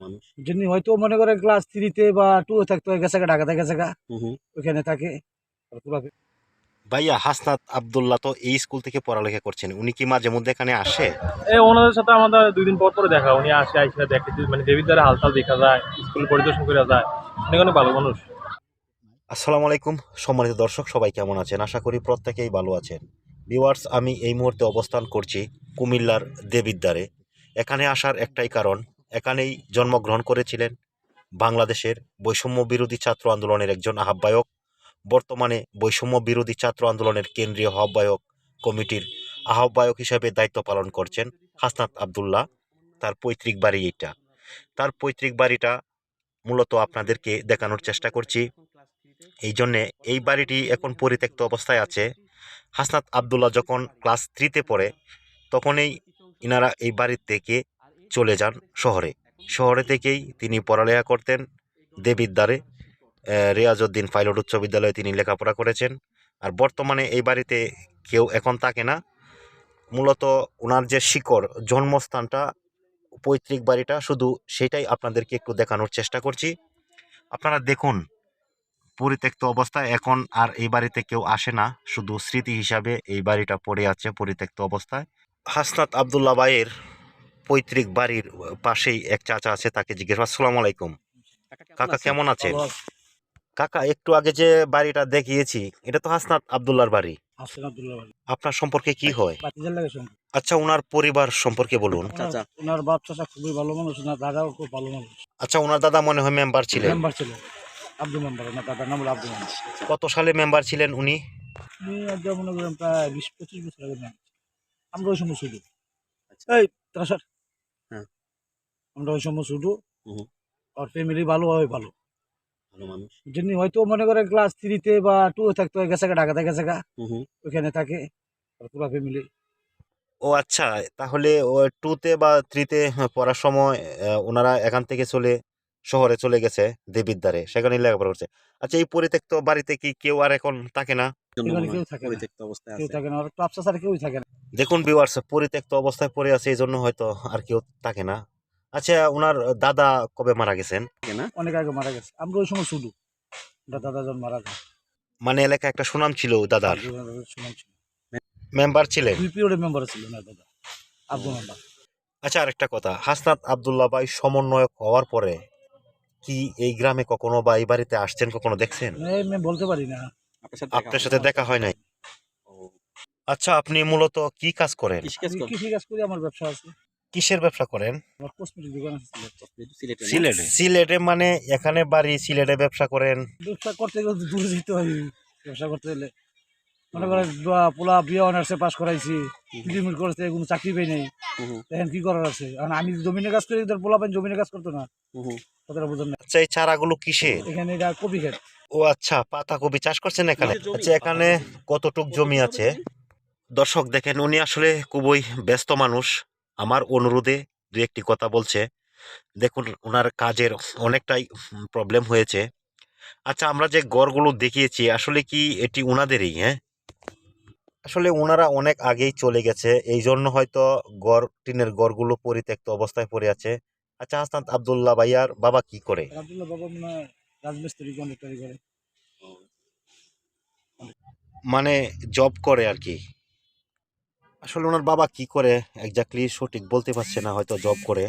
মানুষ। যিনি হয়তো মনে করে ক্লাস থ্রিতে বা টু থাকতো গেছে ঢাকাতে গেছে। ওইখানে থাকে। ভাইয়া হাসনাত আবদুল্লাহ তো এই স্কুল থেকে পড়ালেখা করছেন উনি কি মাঝে মধ্যে এখানে আসে? এই ওনাদের সাথে আমাদের দুই দিন পর পরে দেখা উনি আসে আইসা দেখে মানে দেবীর দ্বারা হালতাল দেখা যায় স্কুল পরিদর্শন করা যায় উনি অনেক ভালো মানুষ। আসসালামু আলাইকুম সম্মানিত দর্শক সবাই কেমন আছেন? আশা করি প্রত্যেকেই ভালো আছেন। ভিউয়ার্স আমি এই মুহূর্তে অবস্থান করছি কুমিল্লার দেবিদ্বারে এখানে আসার একটাই কারণ এখানেই জন্মগ্রহণ করেছিলেন বাংলাদেশের বৈষম্য বিরোধী ছাত্র আন্দোলনের একজন আহ্বায়ক, বর্তমানে বৈষম্য বিরোধী ছাত্র আন্দোলনের কেন্দ্রীয় আহ্বায়ক কমিটির আহ্বায়ক হিসেবে দায়িত্ব পালন করছেন হাসনাত আবদুল্লাহ। তার পৈতৃক বাড়ি এটা তার পৈতৃক বাড়িটা মূলত আপনাদেরকে দেখানোর চেষ্টা করছি। এই জন্যে এই বাড়িটি এখন পরিত্যক্ত অবস্থায় আছে। হাসনাত আবদুল্লাহ যখন ক্লাস থ্রিতে পড়ে, তখনই ইনারা এই বাড়ি থেকে চলে যান শহরে। শহরে থেকেই তিনি পড়ালেখা করতেন দেবিদ্বারে। রিয়াজউদ্দিন পাইলট উচ্চ বিদ্যালয়ে তিনি লেখাপড়া করেছেন। আর বর্তমানে এই বাড়িতে কেউ এখন থাকে না। মূলত ওনার যে শিকড়, জন্মস্থানটা, পৈতৃক বাড়িটা, শুধু সেটাই আপনাদেরকে একটু দেখানোর চেষ্টা করছি। আপনারা দেখুন, পরিত্যক্ত অবস্থায় এখন আর এই বাড়িতে কেউ আসে না। শুধু স্মৃতি হিসাবে এই বাড়িটা পড়ে আছে পরিত্যক্ত অবস্থায়। হাসনাত আবদুল্লাহ ভাইয়ের পৈতৃক বাড়ির পাশেই এক চাচা আছে তাকে জিজ্ঞেস আসসালামু আলাইকুম। কাকা কেমন আছেন? আছে। কাকা একটু আগে যে বাড়িটা দেখিয়েছি এটা তো হাসনাত আবদুল্লার বাড়ি। আপনার সম্পর্কে কি হয়? আচ্ছা ওনার পরিবার সম্পর্কে বলুন। ওনার বাপ চাচা খুবই ভালো মানুষ ওনার দাদাও খুব ভালো মানুষ। আচ্ছা ওনার দাদা মনে হয় মেম্বার ছিলেন। মেম্বার ছিলেন আব্দুল মেম্বার ওনার দাদার নাম হলো আব্দুল কত সালে মেম্বার ছিলেন উনি? মনে করেন প্রায় বিশ পঁচিশ বছর আগে আমরা ওই সময় শুধু আচ্ছা। এই তারা স্যার। আমরা ওই সময় শুধু আর ফ্যামিলি ভালো হয় ভালো। ভালো মানুষ। যিনি হয়তো মনে করে ক্লাস থ্রিতে বা টু থাকতো গেছে গা, ঢাকাতে গেছে। ওইখানে থাকে আর পুরা ফ্যামিলি ও আচ্ছা তাহলে ও টুতে বা থ্রিতে পড়ার সময় ওনারা এখান থেকে চলে শহরে চলে গেছে দেবিদ্বারে সেখানে লেখাপড়া করছে। আচ্ছা এই পরিত্যক্ত বাড়িতে কি কেউ আর এখন থাকে না? জন্য এখানে কেউ থাকে না। পরিত্যক্ত অবস্থায় কেউ আছে। থাকে না আর ক্লাব চাচার কেউই থাকে না। দেখুন ভিউয়ার্স পরিত্যক্ত অবস্থায় পড়ে আছে এই জন্য হয়তো আর কেউ থাকে না। আচ্ছা ওনার দাদা কবে মারা গেছেন? অনেক আগে মারা গেছে। আমরা ওই সময় শুধু। দাদা যখন মারা যায় মানে এলাকায় একটা সুনাম ছিল দাদার? সুনাম ছিল। মেম্বার ছিলেন? পিরিয়ডের মেম্বার ছিল না দাদা আব্দুল মেম্বার আচ্ছা আরেকটা কথা। হাসনাত আবদুল্লাহ ভাই সমন্বয়ক হওয়ার পরে কি এই গ্রামে কখনো বা এই বাড়িতে আসছেন কখনো দেখছেন? বলতে পারি না। আপনার সাথে দেখা হয় নাই। ও, আচ্ছা আপনি মূলত কি কাজ করেন? কৃষি কাজ করি আমার ব্যবসা আছে। কিসের ব্যবসা করেন? সিলেটে। সিলেটে মানে এখানে বাড়ি সিলেটে ব্যবসা করেন? ব্যবসা করতে গেলে দূরে যেতে হয়। ব্যবসা করতে গেলে। মনে করে বা- পোলা বিয়ে অনার্সে পাস করাইছি প্রিলিমিট করতে কোনো চাকরি পাই নাই। এখন কি করার আছে? কারণ আমি জমিনে কাজ করি পোলা পাইন জমিনে কাজ করতো না। কথাটা বুঝেন না। আচ্ছা এই চারাগুলো কিসের? এখানে এটা কপি খেত ও আচ্ছা পাতাকপি চাষ করছেন এখানে? আচ্ছা এখানে কতটুক জমি আছে? দর্শক দেখেন উনি আসলে খুবই ব্যস্ত মানুষ। আমার অনুরোধে দু একটি কথা বলছে। দেখুন ওনার কাজের অনেকটাই প্রবলেম হয়েছে। আচ্ছা আমরা যে গড়গুলো দেখিয়েছি আসলে কি এটি ওনাদেরই হ্যাঁ? আসলে ওনারা অনেক আগেই চলে গেছে এই জন্য হয়তো গড় টিনের গড়গুলো পরিত্যক্ত অবস্থায় পড়ে আছে। আচ্ছা হাসনাত আবদুল্লাহ ভাইয়ার বাবা কি করে? আব্দুল্লাহ বাবা রাজমিস্ত্রি কন্ডাক্টারি করে। মানে জব করে আর কি। আসলে ওনার বাবা কি করে? এক্স্যাক্টলি সঠিক বলতে পারছে না হয়তো জব করে।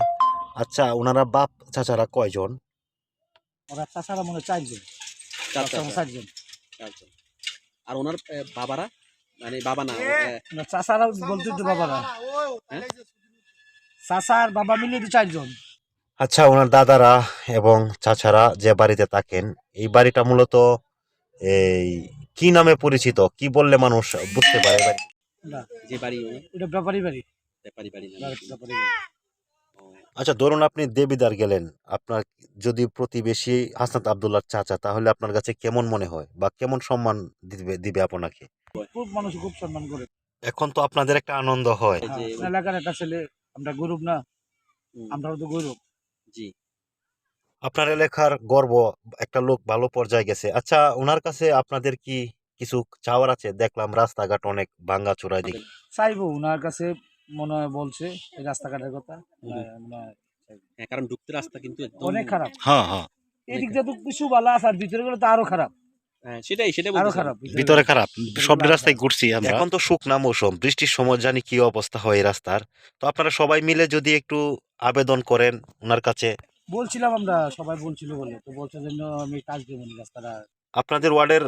আচ্ছা ওনারা বাপ চাচারা কয়জন? ওরা চাষারা মনে চারজন। চারজন। আর ওনার বাবারা? মানে বাবা না চাচারা বলতে তো বাবারা। হ্যাঁ? চাচা আর বাবা মিলে তো চারজন। আচ্ছা ওনার দাদারা এবং চাচারা যে বাড়িতে থাকেন এই বাড়িটা মূলত এই কি নামে পরিচিত? কি বললে মানুষ বুঝতে পারে? না। যে বাড়ি ওটা ব্যাপারই বাড়ি। ব্যাপারী বাড়ি না ব্যাপারই বাড়ি। আচ্ছা ধরুন আপনি দেবিদার গেলেন। আপনার যদি প্রতিবেশী হাসনাত আবদুল্লার চাচা তাহলে আপনার কাছে কেমন মনে হয়? বা কেমন সম্মান দিবে দিবে আপনাকে? খুব মানুষ খুব সম্মান করে। এখন তো আপনাদের একটা আনন্দ হয়। হ্যাঁ, এলাকার একটা ছেলে আমরা গরিব না। তো গরিব। জি। আপনার এলাকার গর্ব একটা লোক ভালো পর্যায়ে গেছে। আচ্ছা ওনার কাছে আপনাদের কি কিছু চাওয়ার আছে? দেখলাম রাস্তাঘাট অনেক ভাঙ্গা চূড়ায় দিকে চাইব ওনার কাছে মনে হয় বলছে এই রাস্তাঘাটের কথা। হয় হ্যাঁ কারণ ঢুকতে রাস্তা কিন্তু অনেক খারাপ। হ্যাঁ হ্যাঁ। দিয়ে তো কিছু ভালো আছে আর ভিতরে গেলে তো আরও খারাপ। হ্যাঁ সেটাই সেটাই আরও খারাপ ভিতরে খারাপ। সব রাস্তায় ঘুরছি আমরা। এখন তো শুকনা মৌসুম বৃষ্টির সময় জানি কি অবস্থা হয় রাস্তার। তো আপনারা সবাই মিলে যদি একটু আবেদন করেন ওনার কাছে। বলছিলাম আমরা সবাই বলছিল বলে। তো বলছে জন্য আমি কাজ দেবো রাস্তাটা। আপনাদের ওয়ার্ডের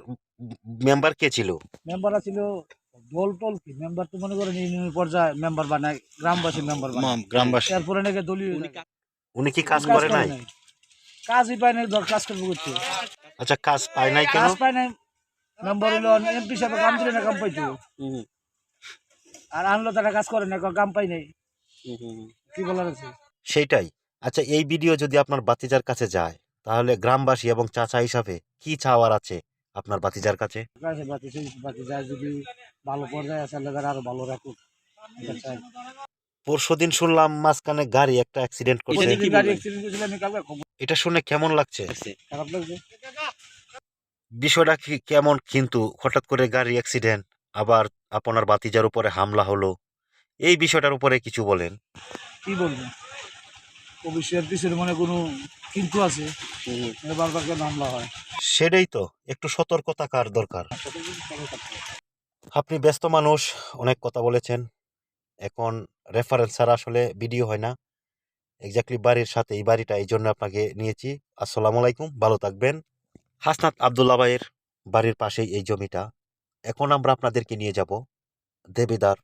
মেম্বার কে ছিল? মেম্বার ছিল দল টল কি? মেম্বার তো মনে করেন ইউনিয়ন পর্যায়ে মেম্বার বানায় গ্রামবাসী মেম্বার বানায়। গ্রামবাসী। এরপরে নাকি দলীয় উনি উনি কি কাজ করে নাই? কাজই পায় নাই ধর কাজ করব করতে। আচ্ছা কাজ পায় নাই কেন? কাজ পায় নাই। মেম্বার হলো এমপি সাহেব কাম দিলে না কাম পাইতো। আর আনলো তারা কাজ করে না কাম পাই নাই। কি বলার আছে? সেইটাই। আচ্ছা এই ভিডিও যদি আপনার বাতিজার কাছে যায় তাহলে গ্রামবাসী এবং চাচা হিসাবে কি চাওয়ার আছে আপনার বাতিজার কাছে? কাছে বাতি সেই বাতি যায় যদি ভালো পর্যায়ে আছে আরও ভালো রাখুক। এটা চাই। পরশুদিন শুনলাম মাঝখানে গাড়ি একটা অ্যাক্সিডেন্ট করছে। বলবেন? এটা শুনে কেমন লাগছে? খারাপ লাগছে? বিষয়টা কি কেমন কিন্তু হঠাৎ করে গাড়ি অ্যাক্সিডেন্ট আবার আপনার বাতিজার উপরে হামলা হলো এই বিষয়টার উপরে কিছু বলেন। কি বলব অবশ্যই পিছনে মনে কোনো কিন্তু আছে। বারবার কেন হামলা হয়। সেটাই তো একটু সতর্ক থাকার দরকার। আপনি ব্যস্ত মানুষ অনেক কথা বলেছেন। এখন রেফারেন্স ছাড়া আসলে ভিডিও হয় না। এক্স্যাক্টলি বাড়ির সাথে এই বাড়িটা এই জন্য আপনাকে নিয়েছি। আসসালামু আলাইকুম ভালো থাকবেন। হাসনাত আবদুল্লা ভাইয়ের বাড়ির পাশেই এই জমিটা। এখন আমরা আপনাদেরকে নিয়ে যাব দেবিদার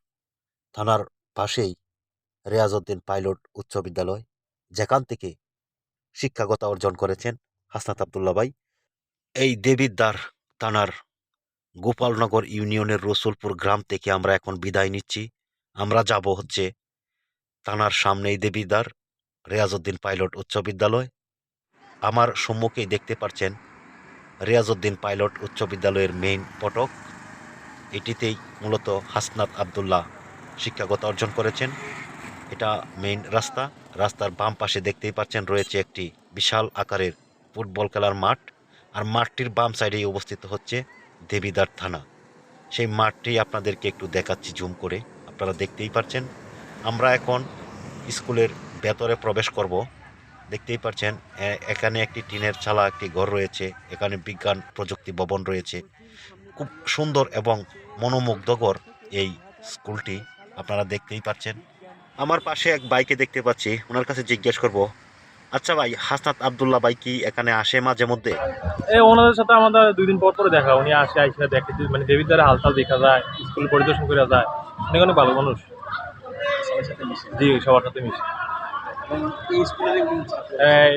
থানার পাশেই রেয়াজউদ্দিন পাইলট উচ্চ বিদ্যালয়। যেখান থেকে শিক্ষাগত অর্জন করেছেন হাসনাত আবদুল্লা ভাই। এই দেবিদ্বার থানার গোপালনগর ইউনিয়নের রসুলপুর গ্রাম থেকে আমরা এখন বিদায় নিচ্ছি। আমরা যাব হচ্ছে থানার সামনেই দেবিদ্বার রেয়াজউদ্দিন পাইলট উচ্চ বিদ্যালয়। আমার সম্মুখেই দেখতে পাচ্ছেন রেয়াজউদ্দিন পাইলট উচ্চ বিদ্যালয়ের মেইন ফটক এটিতেই মূলত হাসনাত আবদুল্লাহ শিক্ষাগত অর্জন করেছেন। এটা মেইন রাস্তা। রাস্তার বাম পাশে দেখতেই পাচ্ছেন রয়েছে একটি বিশাল আকারের ফুটবল খেলার মাঠ, আর মাঠটির বাম সাইডেই অবস্থিত হচ্ছে দেবিদার থানা। সেই মাঠটি আপনাদেরকে একটু দেখাচ্ছি জুম করে, আপনারা দেখতেই পাচ্ছেন। আমরা এখন স্কুলের ভেতরে প্রবেশ করব। দেখতেই পাচ্ছেন এখানে একটি টিনের চালা একটি ঘর রয়েছে, এখানে বিজ্ঞান প্রযুক্তি ভবন রয়েছে। খুব সুন্দর এবং মনোমুগ্ধকর এই স্কুলটি, আপনারা দেখতেই পাচ্ছেন। আমার পাশে এক বাইকে দেখতে পাচ্ছি ওনার কাছে জিজ্ঞেস করব। আচ্ছা ভাই হাসনাত আবদুল্লাহ ভাই কি এখানে আসে মাঝে মধ্যে? এই ওনাদের সাথে আমাদের দুই দিন পর পরে দেখা উনি আসে আইসে দেখে মানে দেবীর দ্বারা হালতাল দেখা যায় স্কুল পরিদর্শন করা যায়। অনেক অনেক ভালো মানুষ। সবার সাথে মিশে। জি সবার সাথে মিশে। এবং এই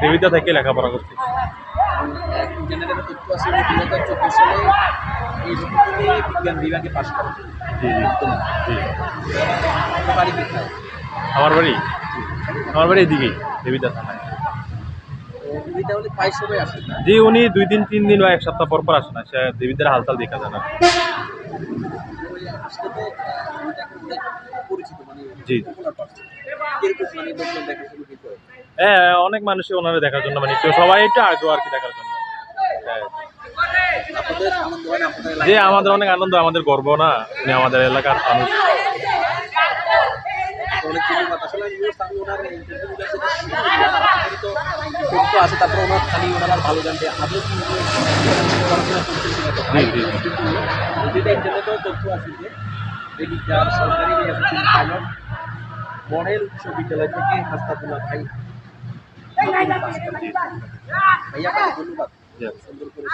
দেবিদা থেকে লেখাপড়া করছি আমার বাড়ি? আমার বাড়ি এদিকেই দেবিদা থানায়। জি উনি দুই দিন তিন দিন বা এক সপ্তাহ পর পর আসে না। সে দেবিদার হালতাল দেখা যায় না। মানে জি। মানে হ্যাঁ অনেক মানুষই ওনারা দেখার জন্য মানে সবাই একটু আগ্রহ আর কি দেখার জন্য। আপনাদের আনন্দ না আপনাদের যে আমাদের অনেক আনন্দ আমাদের গর্ব না? উনি আমাদের এলাকার মানুষ। আছে তারপর ওনার খালি ওনার ভালো জানতে আদৌ পড়াশোনা করছেন কিনা তো জি, জি, জি। কিন্তু ইন্টারনেটেও তথ্য আছে যে সরকারি রিয়াসুদ্দিন পাইলট মডেল বিশ্ববিদ্যালয় বিদ্যালয় থেকে হাস্তাতুল্লাহ ভাই ভাইয়া ধন্যবাদ। সুন্দর করে।